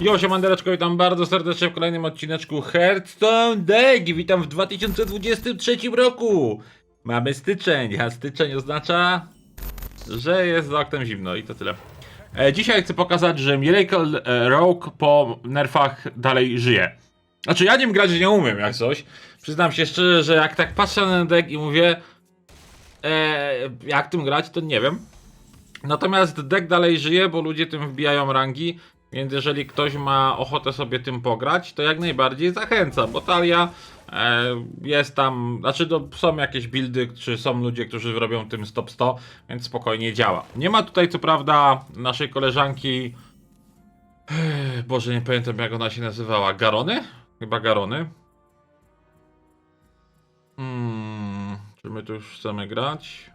Jo, siemandereczko, witam bardzo serdecznie w kolejnym odcineczku Hearthstone Deck witam w 2023 roku. Mamy styczeń, a styczeń oznacza, że jest za oknem zimno i to tyle. E, dzisiaj chcę pokazać, że Miracle e, Rogue po nerfach dalej żyje. Znaczy ja nim grać nie umiem jak coś. Przyznam się szczerze, że jak tak patrzę na ten deck i mówię e, jak tym grać, to nie wiem. Natomiast deck dalej żyje, bo ludzie tym wbijają rangi, więc jeżeli ktoś ma ochotę sobie tym pograć, to jak najbardziej zachęcam, bo talia e, jest tam, znaczy to są jakieś buildy, czy są ludzie, którzy robią tym stop 100, więc spokojnie działa. Nie ma tutaj co prawda naszej koleżanki, Boże nie pamiętam jak ona się nazywała, Garony? Chyba Garony. Hmm, czy my tu już chcemy grać?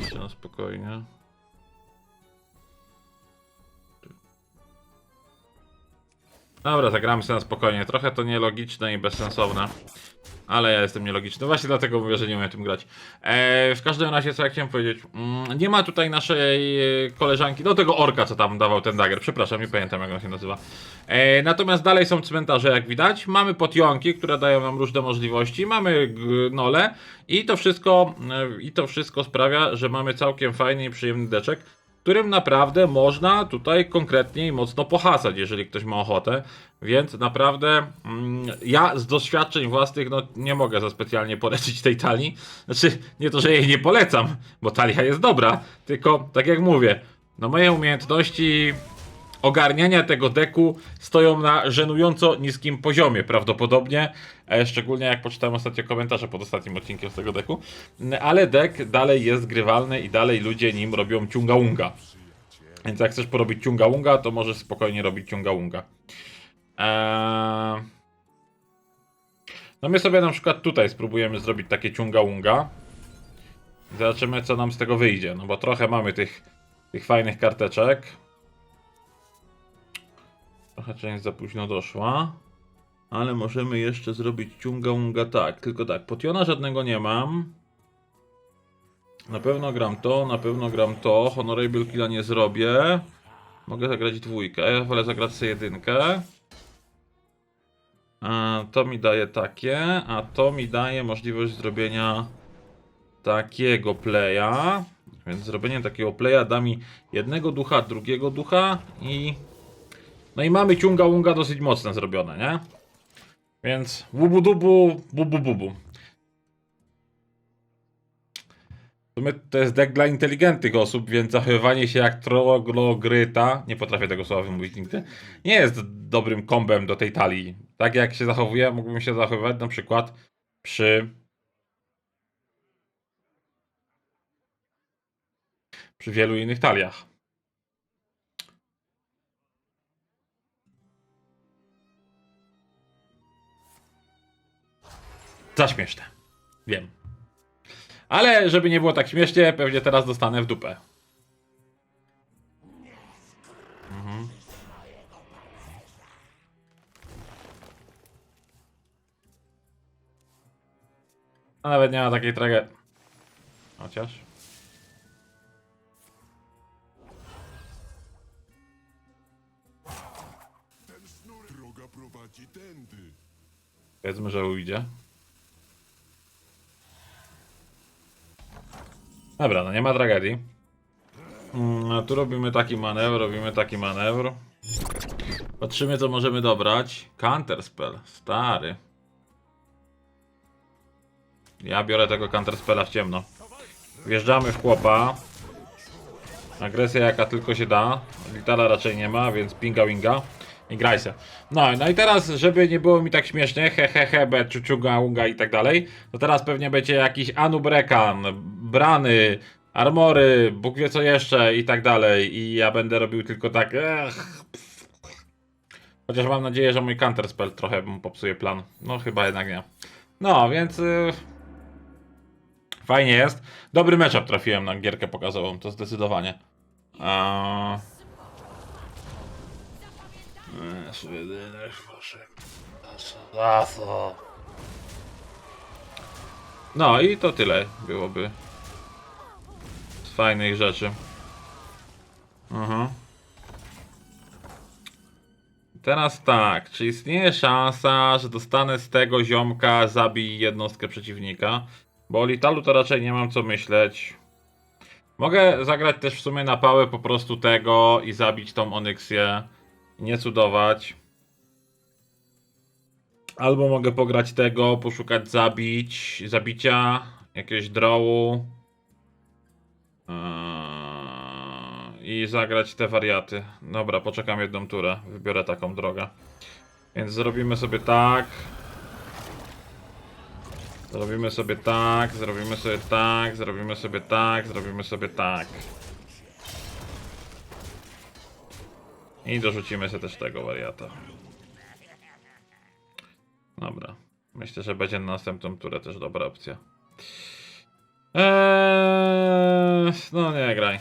Jeszcze na spokojnie. Dobra, zagramy sobie na spokojnie. Trochę to nielogiczne i bezsensowne. Ale ja jestem nielogiczny. Właśnie dlatego mówię, że nie umiem tym grać. E, w każdym razie, co ja chciałem powiedzieć. Mm, nie ma tutaj naszej e, koleżanki, no tego orka, co tam dawał ten dagger. Przepraszam, nie pamiętam jak on się nazywa. E, natomiast dalej są cmentarze, jak widać. Mamy potionki, które dają nam różne możliwości. Mamy gnole. I to wszystko, e, i to wszystko sprawia, że mamy całkiem fajny i przyjemny deczek którym naprawdę można tutaj konkretnie i mocno pohasać, jeżeli ktoś ma ochotę. Więc naprawdę mm, ja z doświadczeń własnych no, nie mogę za specjalnie polecić tej talii. Znaczy, nie to, że jej nie polecam, bo talia jest dobra, tylko tak jak mówię, no moje umiejętności ogarniania tego deku stoją na żenująco niskim poziomie prawdopodobnie, e, szczególnie jak poczytałem ostatnio komentarze pod ostatnim odcinkiem z tego deku, N- ale dek dalej jest grywalny i dalej ludzie nim robią ciunga-unga. Więc jak chcesz porobić ciunga-unga, to możesz spokojnie robić ciunga-unga. Eee... No my sobie na przykład tutaj spróbujemy zrobić takie ciunga-unga. Zobaczymy co nam z tego wyjdzie, no bo trochę mamy tych, tych fajnych karteczek. Trochę część za późno doszła. Ale możemy jeszcze zrobić ciunga unga tak. Tylko tak, potiona żadnego nie mam. Na pewno gram to, na pewno gram to. Honorable killa nie zrobię. Mogę zagrać dwójkę, ja wolę zagrać sobie jedynkę. A, to mi daje takie, a to mi daje możliwość zrobienia takiego playa. Więc zrobienie takiego playa da mi jednego ducha, drugiego ducha i no i mamy ciunga unga dosyć mocne zrobione, nie? Więc bubu dubu, bubu bubu. To jest deck dla inteligentnych osób, więc zachowywanie się jak troglogryta, nie potrafię tego słowa wymówić nigdy, nie jest dobrym kombem do tej talii. Tak jak się zachowuje, mógłbym się zachowywać na przykład przy przy wielu innych taliach. Za śmieszne. Wiem. Ale żeby nie było tak śmiesznie, pewnie teraz dostanę w dupę. Mhm. A nawet nie ma takiej tragedii. Chociaż. Droga prowadzi tędy. Powiedzmy, że ujdzie. Dobra, no nie ma tragedii. Mm, tu robimy taki manewr, robimy taki manewr. Patrzymy, co możemy dobrać. Counterspell, stary. Ja biorę tego counterspella w ciemno. Wjeżdżamy w chłopa. Agresja jaka tylko się da. Litala raczej nie ma, więc pinga winga. I graj se. No, no i teraz, żeby nie było mi tak śmiesznie, he he he, be, unga i tak dalej, to teraz pewnie będzie jakiś Anubrekan, Brany, Armory, Bóg wie co jeszcze i tak dalej. I ja będę robił tylko tak. Ech. Chociaż mam nadzieję, że mój counterspell trochę mu popsuje plan. No chyba jednak nie. No, więc. y, Fajnie jest. Dobry matchup trafiłem na gierkę pokazową, to zdecydowanie. A... No i to tyle byłoby. Z fajnych rzeczy. Mhm. Teraz tak, czy istnieje szansa, że dostanę z tego ziomka zabij jednostkę przeciwnika? Bo o Litalu to raczej nie mam co myśleć. Mogę zagrać też w sumie na pałę po prostu tego i zabić tą Onyxję. Nie cudować. Albo mogę pograć tego, poszukać zabić, zabicia, jakiegoś drołu. Eee, I zagrać te wariaty. Dobra, poczekam jedną turę. Wybiorę taką drogę. Więc zrobimy sobie tak. Zrobimy sobie tak, zrobimy sobie tak, zrobimy sobie tak, zrobimy sobie tak. I dorzucimy sobie też tego wariata. Dobra. Myślę, że będzie na następną turę też dobra opcja. Eee, no nie graj.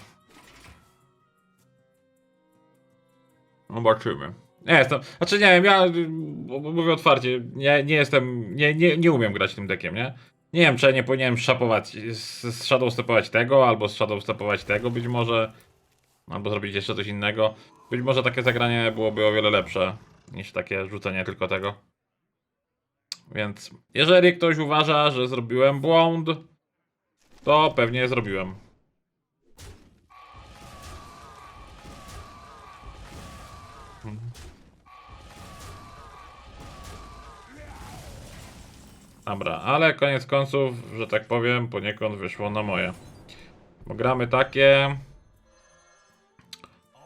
Zobaczymy. Nie jestem. Znaczy nie wiem, ja mówię otwarcie, nie, nie jestem. Nie, nie, nie umiem grać tym dekiem, nie? Nie wiem, czy ja nie powinienem szapować, z, z shadow stepować tego, albo z shadow stepować tego być może. Albo zrobić jeszcze coś innego. Być może takie zagranie byłoby o wiele lepsze niż takie rzucenie tylko tego. Więc jeżeli ktoś uważa, że zrobiłem błąd, to pewnie zrobiłem. Dobra, ale koniec końców, że tak powiem, poniekąd wyszło na moje. Bo gramy takie.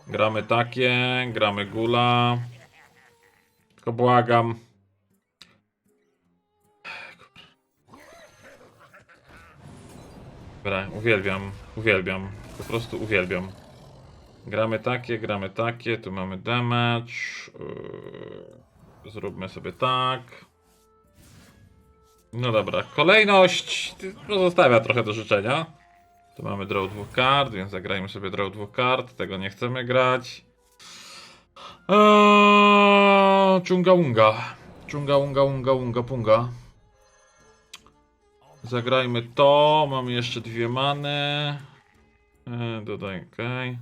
Gramy takie, gramy gula. Tylko błagam. Dobra, uwielbiam, uwielbiam. Po prostu uwielbiam. Gramy takie, gramy takie, tu mamy damage. Yy, Zróbmy sobie tak. No dobra, kolejność pozostawia trochę do życzenia. Mamy draw dwóch kart, więc zagrajmy sobie draw dwóch kart. Tego nie chcemy grać. Eee, Chunga unga. Chunga unga unga unga punga. Zagrajmy to. Mamy jeszcze dwie many. Eee, dodaj, okej.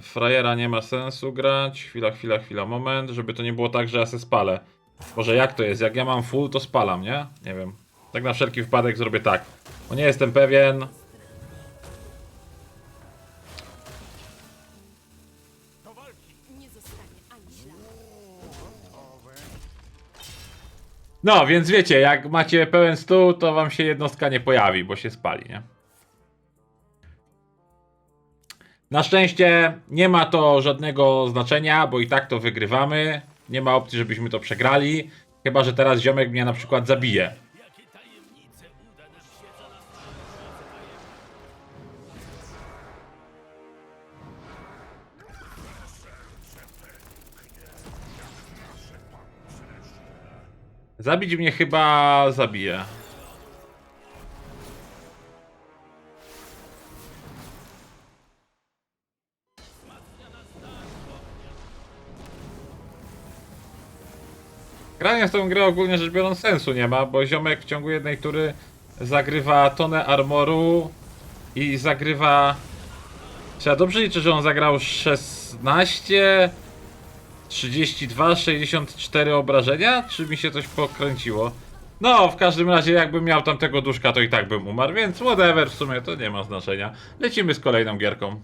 Frajera nie ma sensu grać. Chwila, chwila, chwila, moment. Żeby to nie było tak, że ja se spalę. Może jak to jest? Jak ja mam full, to spalam, nie? Nie wiem. Tak na wszelki wypadek zrobię tak. Bo nie jestem pewien. No, więc wiecie, jak macie pełen stół, to wam się jednostka nie pojawi, bo się spali, nie? Na szczęście nie ma to żadnego znaczenia, bo i tak to wygrywamy. Nie ma opcji, żebyśmy to przegrali. Chyba, że teraz ziomek mnie na przykład zabije. Zabić mnie chyba zabije. Granie w tą grę ogólnie rzecz biorąc sensu nie ma, bo ziomek w ciągu jednej tury zagrywa tonę armoru i zagrywa... Czy ja dobrze liczę, że on zagrał 16, 32, 64 obrażenia? Czy mi się coś pokręciło? No, w każdym razie jakbym miał tam tego duszka, to i tak bym umarł, więc whatever, w sumie to nie ma znaczenia. Lecimy z kolejną gierką.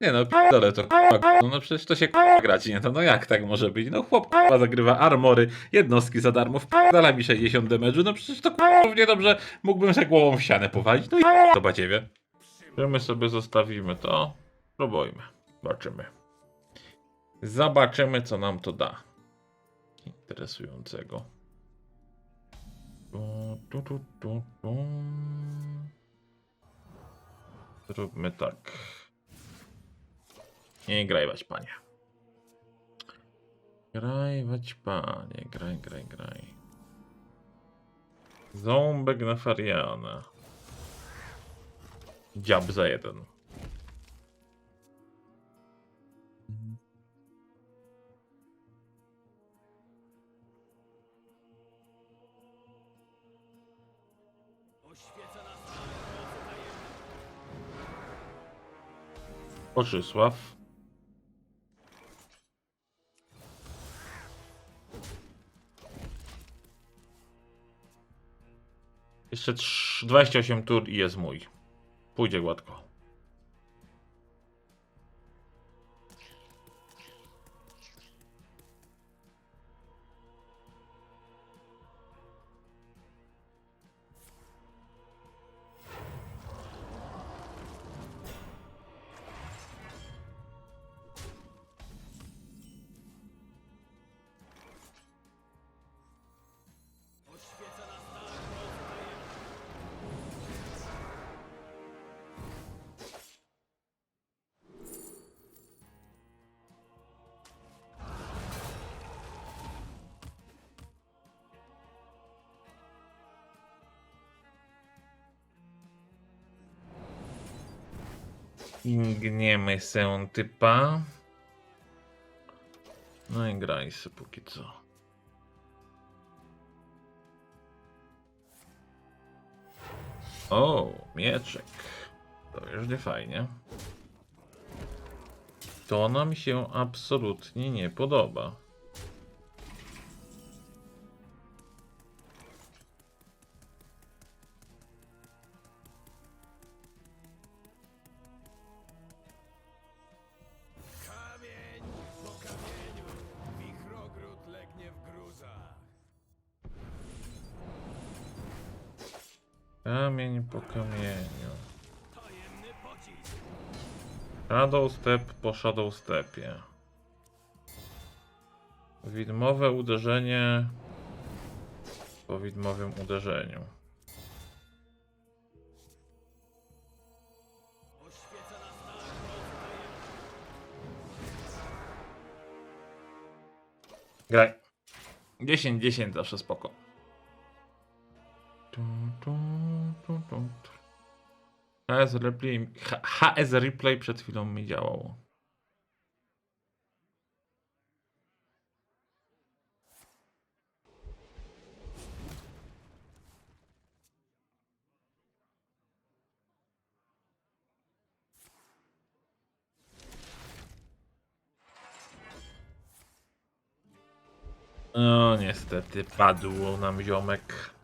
Nie no, dole to k***a, no przecież to się grać, nie to no jak tak może być? No chłop zagrywa armory, jednostki za darmo, wpierdala mi 60 damage'u, no przecież to równie dobrze mógłbym się głową w ścianę powalić, no i to badziewie. Czy my sobie zostawimy to? Próbujmy, zobaczymy. Zobaczymy, co nam to da. Interesującego. Tu, tu, tu, tu. Zróbmy tak. Nie grajwać, panie. Grajwać, panie. Graj, graj, graj. Ząbek na Fariana. Dziab za jeden. Orzysław. Jeszcze 28 tur i jest mój. Pójdzie gładko. Ingniemy się typa. No i graj se póki co. O, mieczek. To już nie fajnie. To nam się absolutnie nie podoba. Shadow Step po Shadow Stepie. Widmowe uderzenie po widmowym uderzeniu. Graj. 10-10 zawsze spoko. HS replay, HS replay przed chwilą mi działało. No niestety padło nam ziomek.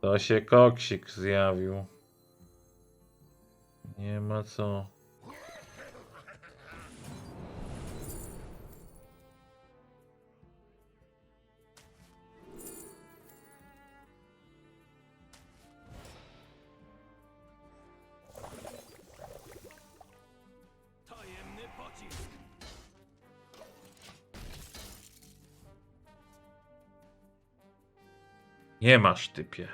To się koksik zjawił. Nie ma co. Tajemny pocisk. Nie masz typie.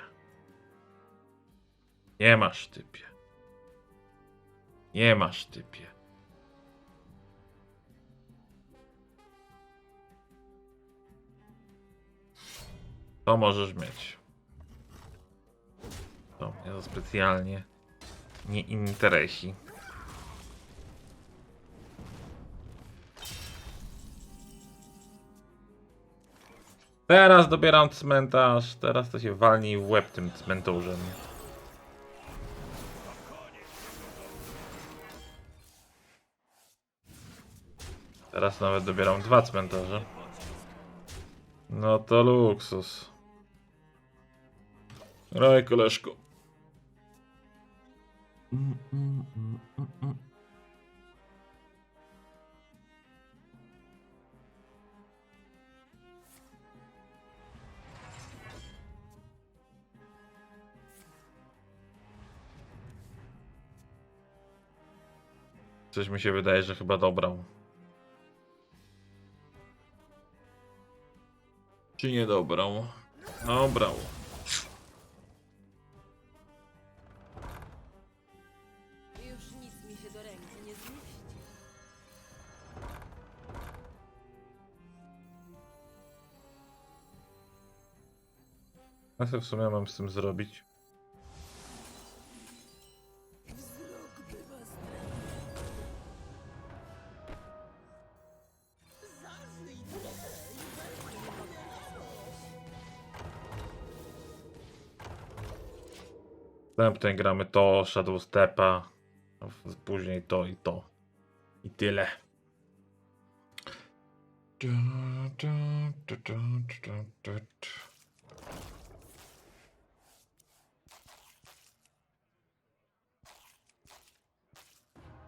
Nie masz typie. Nie masz typie. To możesz mieć. To mnie to specjalnie nie interesi. Teraz dobieram cmentarz. Teraz to się walni w łeb tym cmentarzem. Teraz nawet dobieram dwa cmentarze. No to luksus. Raj koleżko. Coś mi się wydaje, że chyba dobrał. Czy nie dobrał? Dobrał. Już nic mi się do ręki nie zmieści. A co w sumie mam z tym zrobić? Następnie gramy to, Shadow Stepa, później to i to. I tyle.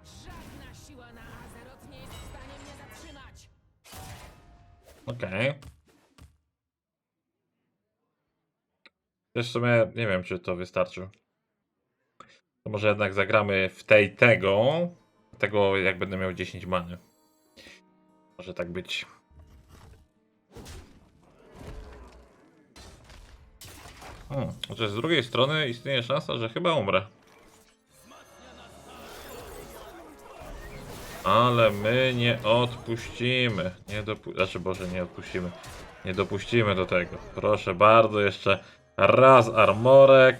Żadna siła na Azeroth nie jest w stanie mnie zatrzymać! Okej. Też w sumie nie wiem, czy to wystarczy. To może jednak zagramy w tej tego. Tego jak będę miał 10 many. Może tak być. Hmm. Chociaż z drugiej strony istnieje szansa, że chyba umrę. Ale my nie odpuścimy. Nie dopu... Znaczy, Boże, nie odpuścimy. Nie dopuścimy do tego. Proszę bardzo, jeszcze raz armorek.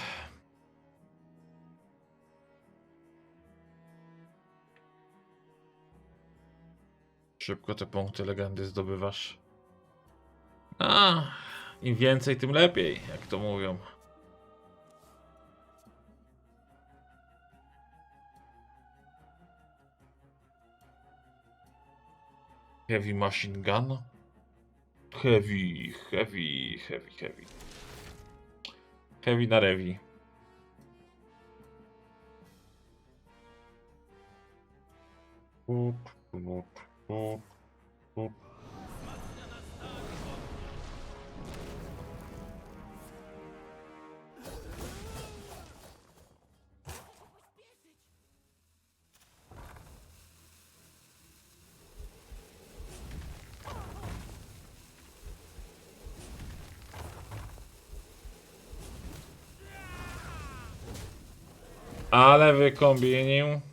Szybko te punkty legendy zdobywasz. A, im więcej, tym lepiej, jak to mówią. Heavy machine gun? Heavy, heavy, heavy, heavy. Heavy na rewi. Tut, tut. Ale wykombinił.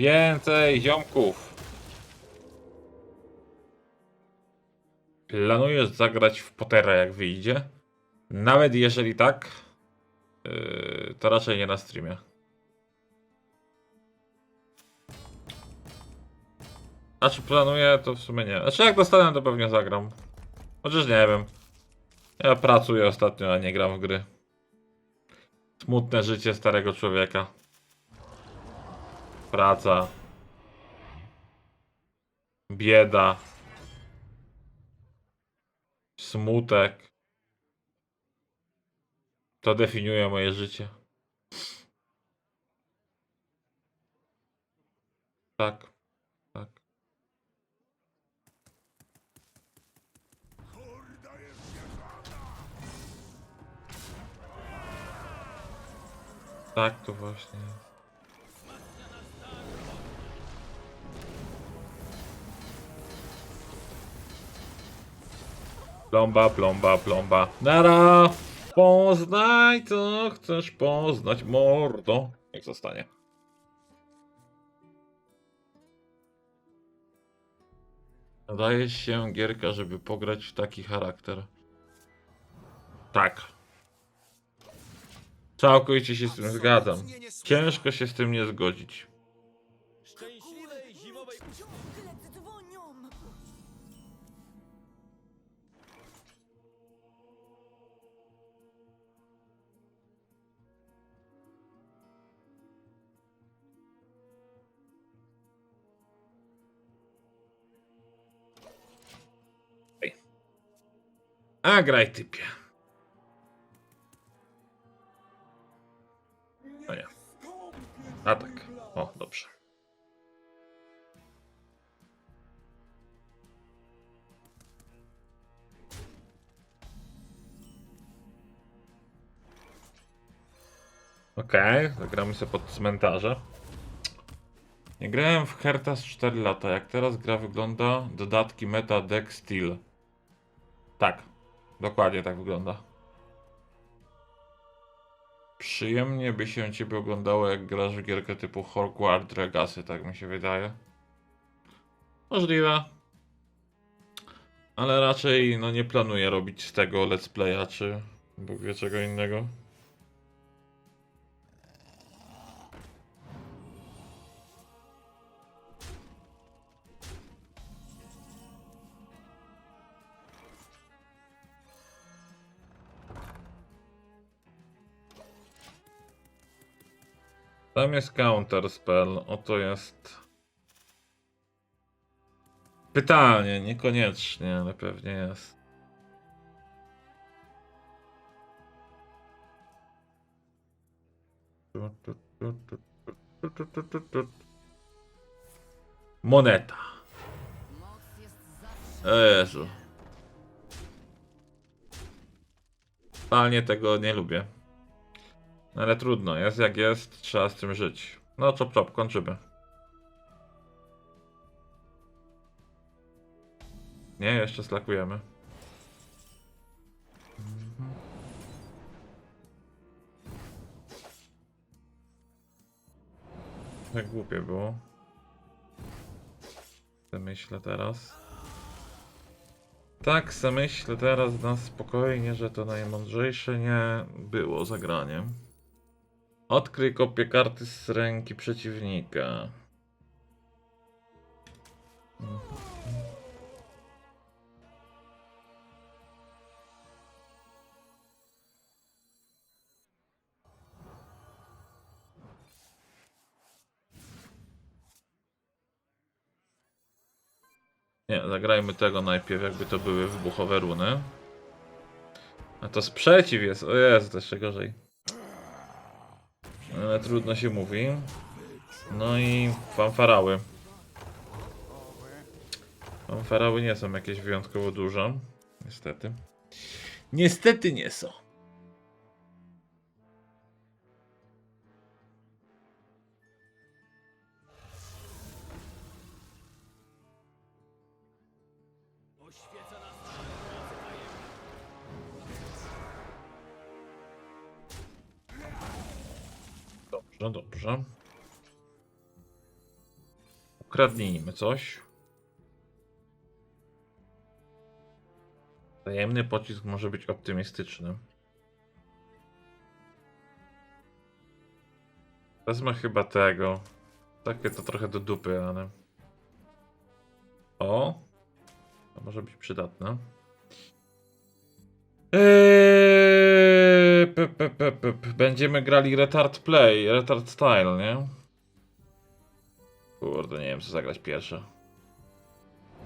Więcej ziomków. Planujesz zagrać w Pottera jak wyjdzie? Nawet jeżeli tak, yy, to raczej nie na streamie. A czy planuję, to w sumie nie. Znaczy jak dostanę, to pewnie zagram. Chociaż nie wiem. Ja pracuję ostatnio, a nie gram w gry. Smutne życie starego człowieka. Praca. Bieda. Smutek. To definiuje moje życie. Tak. Tak. Tak to właśnie Plomba, plomba, plomba. Nara! Poznaj, co chcesz poznać, mordo. Jak zostanie. Nadaje się gierka, żeby pograć w taki charakter. Tak. Całkowicie się z tym zgadzam. Ciężko się z tym nie zgodzić. A graj typie. No ja. A tak. O, dobrze. Okej, okay, zagramy sobie pod cmentarze. Nie grałem w Hertas 4 lata. Jak teraz gra wygląda, dodatki Meta Deck Steel. Tak, dokładnie tak wygląda. Przyjemnie by się ciebie oglądało, jak grasz w gierkę typu Hogwarts Legacy, tak mi się wydaje. Możliwe. Ale raczej no nie planuję robić z tego let's playa, czy Bóg wie czego innego. Tam jest counter spell, oto jest. Pytanie, niekoniecznie, ale pewnie jest. Moneta. Jezu. Totalnie tego nie lubię. Ale trudno, jest jak jest, trzeba z tym żyć. No czop czop, kończymy. Nie, jeszcze slakujemy. Tak głupie było. Myślę teraz. Tak myślę teraz na spokojnie, że to najmądrzejsze nie było zagranie. Odkryj kopię karty z ręki przeciwnika. Nie, zagrajmy tego najpierw, jakby to były wybuchowe runy. A to sprzeciw jest, o Jezu, to jeszcze gorzej. Ale trudno się mówi. No i fanfarały. Fanfarały nie są jakieś wyjątkowo duże. Niestety. Niestety nie są. Dobrze, dobrze. Ukradnijmy coś. Tajemny pocisk może być optymistyczny. Wezmę chyba tego. Takie to trochę do dupy, ale... O! To może być przydatne. Eee, Będziemy grali retard play, retard style, nie? Kurde, nie wiem co zagrać pierwsze.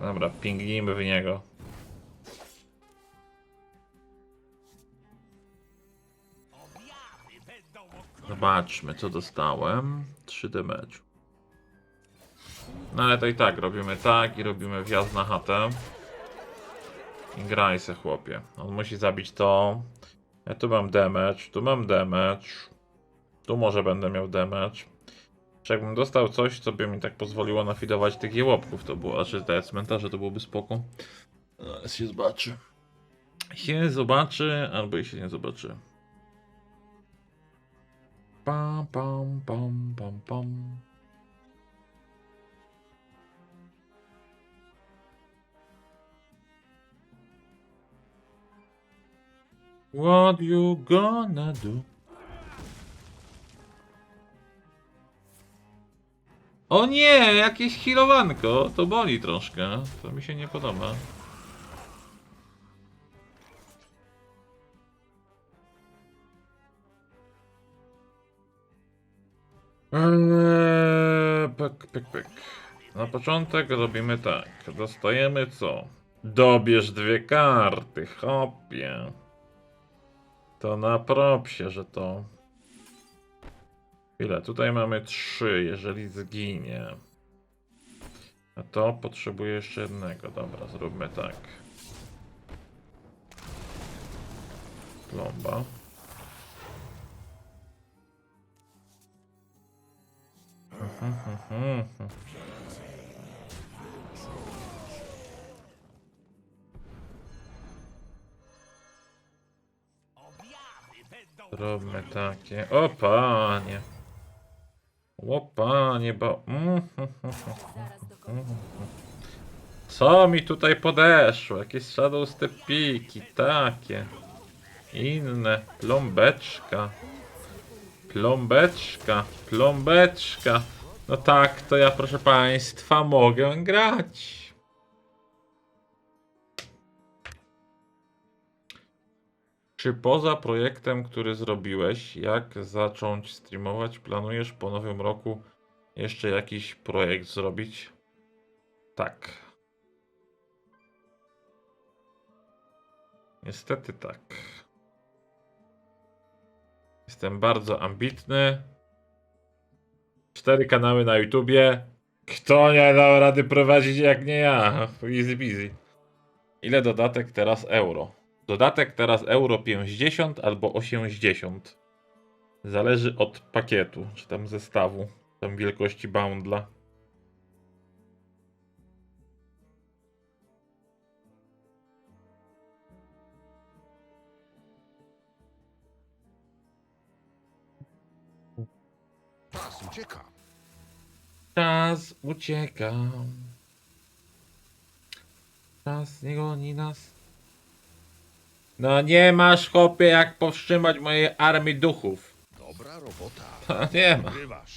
Dobra, pingnijmy w niego. Zobaczmy co dostałem. 3 damage. No ale to i tak, robimy tak i robimy wjazd na chatę. I graj se chłopie. On musi zabić to. Ja tu mam damage, tu mam damage. Tu może będę miał damage. Czy jakbym dostał coś, co by mi tak pozwoliło nafidować tych jełopków, to było, znaczy te cmentarze, to byłoby spoko. No, się zobaczy. Się zobaczy, albo i się nie zobaczy. Pam, pam, pam, pam, pam. What you gonna do? O nie, jakieś healowanko. To boli troszkę. To mi się nie podoba. Eee, pyk, pyk, pyk. Na początek robimy tak. Dostajemy co? Dobierz dwie karty, hopie. To na propsie, że to. Chwilę, tutaj mamy trzy, jeżeli zginie. A to potrzebuję jeszcze jednego. Dobra, zróbmy tak. Plomba. Robmy takie. O panie. O panie, bo. Mm, do końca. Co mi tutaj podeszło? Jakieś shadow stepiki, takie. Inne. Plombeczka. Plombeczka. Plombeczka. No tak, to ja proszę państwa mogę grać. Czy poza projektem, który zrobiłeś, jak zacząć streamować, planujesz po nowym roku jeszcze jakiś projekt zrobić? Tak. Niestety tak. Jestem bardzo ambitny. Cztery kanały na YouTubie. Kto nie dał rady prowadzić jak nie ja? Easy peasy. Ile dodatek teraz euro? Dodatek teraz euro 50 albo 80. Zależy od pakietu, czy tam zestawu, tam wielkości bundla. Czas ucieka. Czas ucieka. Czas nie goni nas. No nie masz chłopie jak powstrzymać mojej armii duchów. Dobra robota. Nie ma. Grywasz.